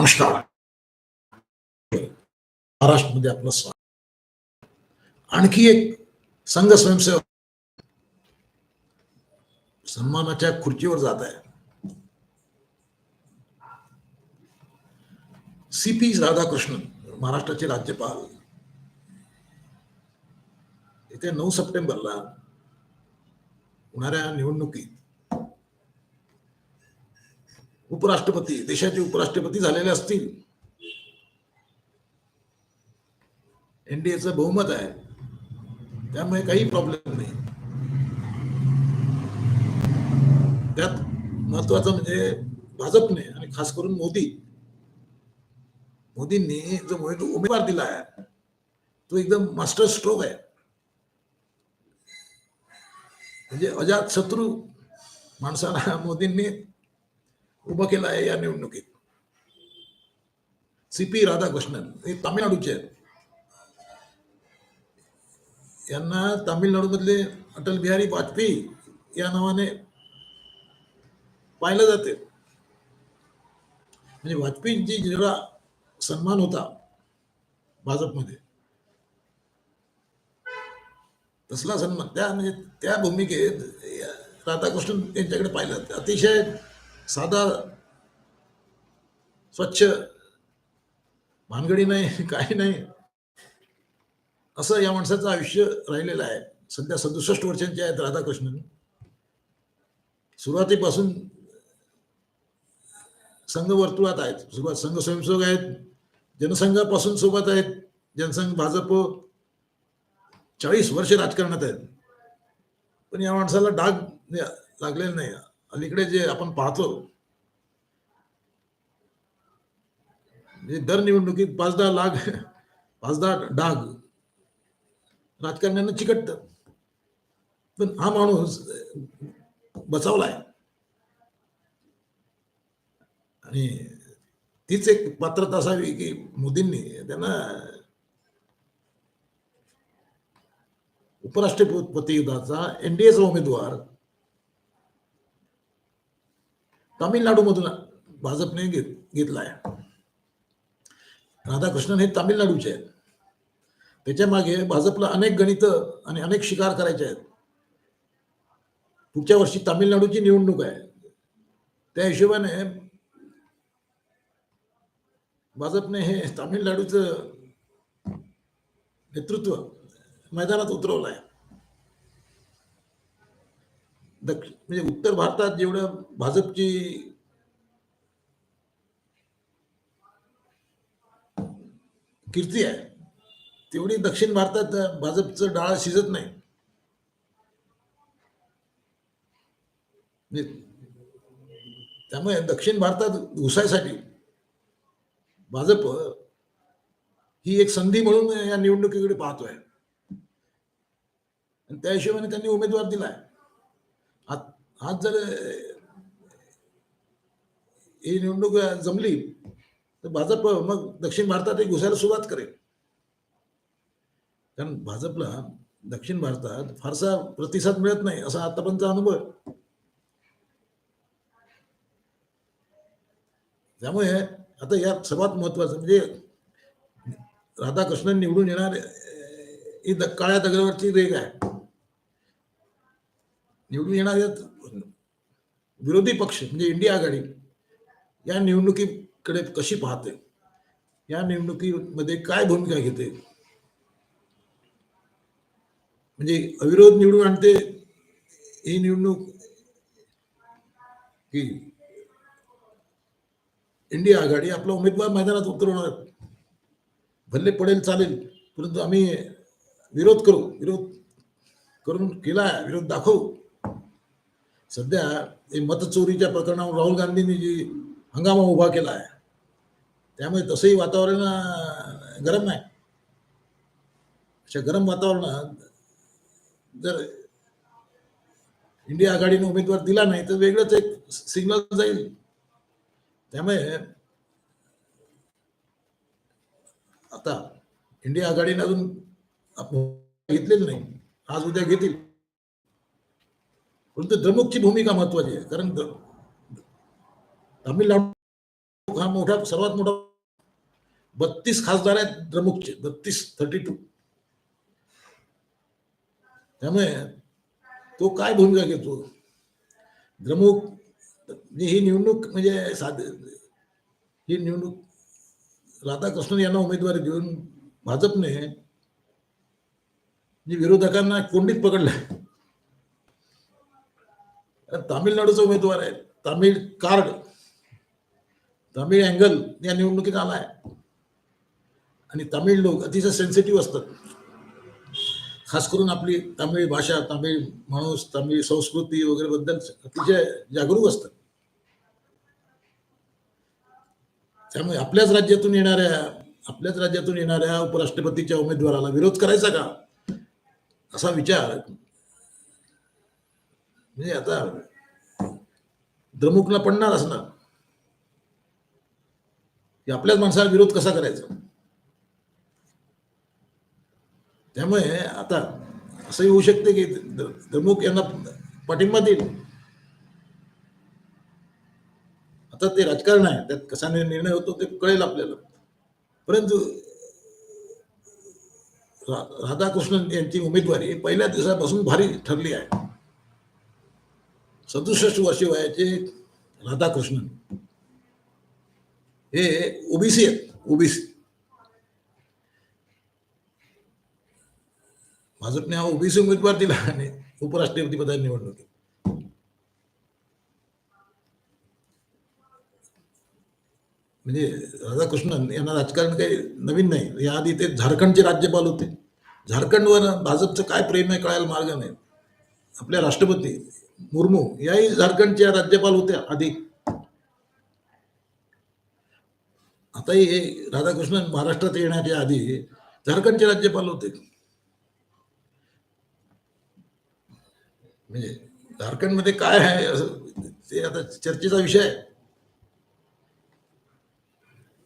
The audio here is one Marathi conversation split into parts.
नमस्कार महाराष्ट्रामध्ये आपलं स्वागत. आणखी एक संघ स्वयंसेवक. सन्मानाच्या खुर्चीवर जात आहे. सी पी राधाकृष्णन महाराष्ट्राचे राज्यपाल. येत्या नऊ सप्टेंबरला होणाऱ्या निवडणुकीत उपराष्ट्रपती देशाचे उपराष्ट्रपती झालेले असतील. एनडीएचं बहुमत आहे. त्यामुळे काही प्रॉब्लेम नाही. त्यात महत्वाचं म्हणजे भाजपने आणि खास करून मोदी. मोदींनी जो उमेद- उमेदवार दिला आहे तो एकदम मास्टर स्ट्रोक आहे. म्हणजे अजात शत्रू माणसाला मोदींनी उभं केलं आहे या निवडणुकीत. सी पी राधाकृष्णन हे तामिळनाडूचे आहेत. यांना तामिळनाडूमधले अटल बिहारी वाजपेयी या नावाने पाहिलं जाते. म्हणजे वाजपेयींची जेवढा सन्मान होता भाजपमध्ये. तसला सन्मान त्या म्हणजे त्या भूमिकेत राधाकृष्णन यांच्याकडे पाहिलं अतिशय साधा स्वच्छ भानगडी नाही काही नाही. असं या माणसाचं आयुष्य राहिलेलं आहे. सध्या सदुसष्ट वर्षांचे आहेत राधाकृष्णन. सुरुवातीपासून संघ वर्तुळात आहेत. सुरुवात संघ स्वयंसेवक आहेत. जनसंघापासून सोबत आहेत. जनसंघ भाजप चाळीस वर्ष राजकारणात आहेत. पण या माणसाला डाग लागलेला नाही. अलीकडे जे आपण पाहतो म्हणजे दर निवडणुकीत पाच दहा लाख पाच दहा डाग राजकारण्यांना चिकटत. पण हा माणूस बचावलाय. आणि तीच एक पात्रता असावी की मोदींनी त्यांना उपराष्ट्रपती एनडीएचा उमेदवार तामिळनाडूमधून भाजपने घेत घेतला आहे राधाकृष्णन हे तामिळनाडूचे आहेत. त्याच्यामागे भाजपला अनेक गणित आणि अनेक शिकार करायचे आहेत. पुढच्या वर्षी तामिळनाडूची निवडणूक आहे. त्या हिशोबाने भाजपने हे तामिळनाडूचं नेतृत्व मैदानात उतरवलं आहे दक्षिण म्हणजे उत्तर भारतात जेवढं भाजपची कीर्ती आहे तेवढी दक्षिण भारतात भाजपचं डाळ शिजत नाही. म्हणजे त्यामुळे दक्षिण भारतात घुसायसाठी भाजप ही एक संधी म्हणून या निवडणुकीकडे पाहतोय. आणि त्या हिशोबाने त्यांनी उमेदवार दिलाय. आज आज जर ही निवडणूक जमली तर भाजप मग दक्षिण भारतात एक घुसायला सुरुवात करेल. कारण भाजपला दक्षिण भारतात फारसा प्रतिसाद मिळत नाही असा आतापर्यंत अनुभव त्यामुळे आता या सर्वात महत्वाचं म्हणजे राधाकृष्णन निवडून येणार ही द- काळ्या दगडावरची रेग आहे. निवडून येणाऱ्या विरोधी पक्ष म्हणजे इंडिया आघाडी या निवडणुकीकडे कशी पाहते? या निवडणुकीमध्ये काय भूमिका घेते? म्हणजे अविरोध निवडून आणते ही निवडणूक की इंडिया आघाडी आपला उमेदवार मैदानात उतरवणार भल्ले पडेल चालेल परंतु आम्ही विरोध करू विरोध करून केला विरोध दाखवू. सध्या हे मतचोरीच्या प्रकरणावर राहुल गांधींनी जी हंगामा उभा केला आहे त्यामुळे तसंही वातावरण गरम नाही. अशा गरम वातावरणात जर इंडिया आघाडीने उमेदवार दिला नाही तर वेगळंच एक सिग्नल जाईल. त्यामुळे आता इंडिया आघाडीने अजून घेतलेलं नाही. आज उद्या घेतील. परंतु द्रमुकची भूमिका महत्वाची आहे. कारण द- तामिळनाडू हा मोठा सर्वात मोठा बत्तीस खासदार आहेत द्रमुकचे. बत्तीस थर्टी टू त्यामुळे तो काय भूमिका घेतो? द्रमुक ही निवडणूक म्हणजे साध ही निवडणूक राधाकृष्णन यांना उमेदवारी देऊन भाजपने म्हणजे विरोधकांना कोंडीत पकडलं तामिळनाडूचा उमेदवार आहे तामिळ कार्ड तामिळ अँगल या निवडणुकीत आला आहे आणि तामिळ लोक अतिशय सेन्सिटिव्ह असतात. खास करून आपली तामिळ भाषा तामिळ माणूस तामिळ संस्कृती वगैरे बद्दल अतिशय जागरूक असतात. त्यामुळे आपल्याच राज्यातून येणाऱ्या आपल्याच राज्यातून येणाऱ्या उपराष्ट्रपतीच्या उमेदवाराला विरोध करायचा का? असा विचार म्हणजे आता द्रमुकला पडणार असणार. की आपल्याच माणसाला विरोध कसा करायचा? त्यामुळे आता असंही होऊ शकते की द्रमुक यांना पाठिंबा देईल. आता ते राजकारण आहे त्यात कसा निर्णय होतो ते कळेल आपल्याला. परंतु राधाकृष्णन यांची उमेदवारी पहिल्या दिवसापासून भारी ठरली आहे. सदुसष्ट वर्षे वयाचे राधाकृष्णन. हे ओबीसी आहेत ओबीसी. भाजपने हा ओबीसी उमेदवार दिला आणि उपराष्ट्रपती पदाची निवडणुकीत म्हणजे राधाकृष्णन यांना राजकारण काही नवीन नाही. याआधी ते झारखंडचे राज्यपाल होते. झारखंडवर भाजपचं काय प्रेम आहे कळायला मार्ग नाही. आपल्या राष्ट्रपती मुर्मू याही झारखंडच्या राज्यपाल होत्या आधी. आताही हे राधाकृष्णन महाराष्ट्रात येण्याच्या आधी झारखंडचे राज्यपाल होते. म्हणजे झारखंडमध्ये काय आहे असं ते आता चर्चेचा विषय आहे.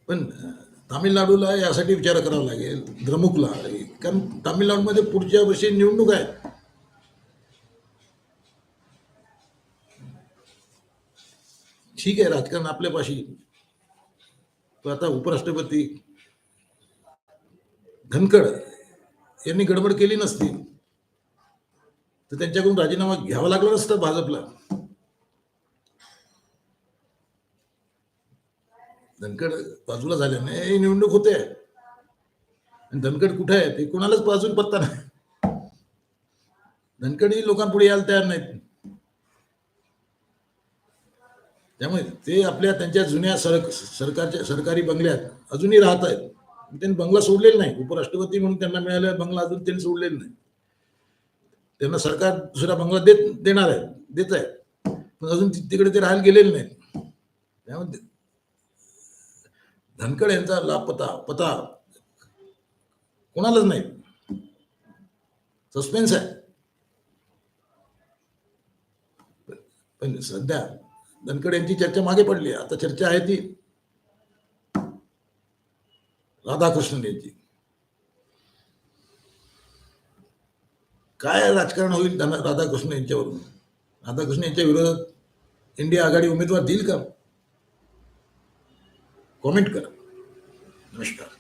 पण तामिळनाडूला यासाठी विचार करावा लागेल द्रमुकला. कारण तामिळनाडूमध्ये पुढच्या वर्षी निवडणूक आहे ठीक आहे राजकारण आपल्यापाशी. पण आता उपराष्ट्रपती धनखड यांनी गडबड केली नसती. तर त्यांच्याकडून राजीनामा घ्यावा लागला नसता भाजपला. धनखड बाजूला झाल्याने ही निवडणूक होते. आणि धनखड कुठे आहे ते कोणालाच बाजून पत्ता नाही. धनखडही लोकांपुढे यायला तयार नाहीत. त्यामुळे ते आपल्या त्यांच्या जुन्या सर सरकारच्या सरकारी बंगल्यात अजूनही राहत आहेत त्यांनी बंगला सोडलेला नाही. उपराष्ट्रपती म्हणून त्यांना मिळालेला बंगला अजून त्यांनी सोडलेला नाही. त्यांना सरकार दुसरा बंगला देत देणार आहे देत आहे. पण अजून तिकडे ते राहायला गेलेले नाहीत. त्यामुळे धनखड यांचा लापता पता कोणालाच नाही. सस्पेन्स आहे. पण सध्या धनखड यांची चर्चा मागे पडली आता चर्चा आहे ती. राधाकृष्णन यांची. काय राजकारण होईल धन- राधाकृष्ण यांच्यावरून? राधाकृष्ण यांच्या विरोधात इंडिया आघाडी उमेदवार देईल का? कॉमेंट करा. नमस्कार.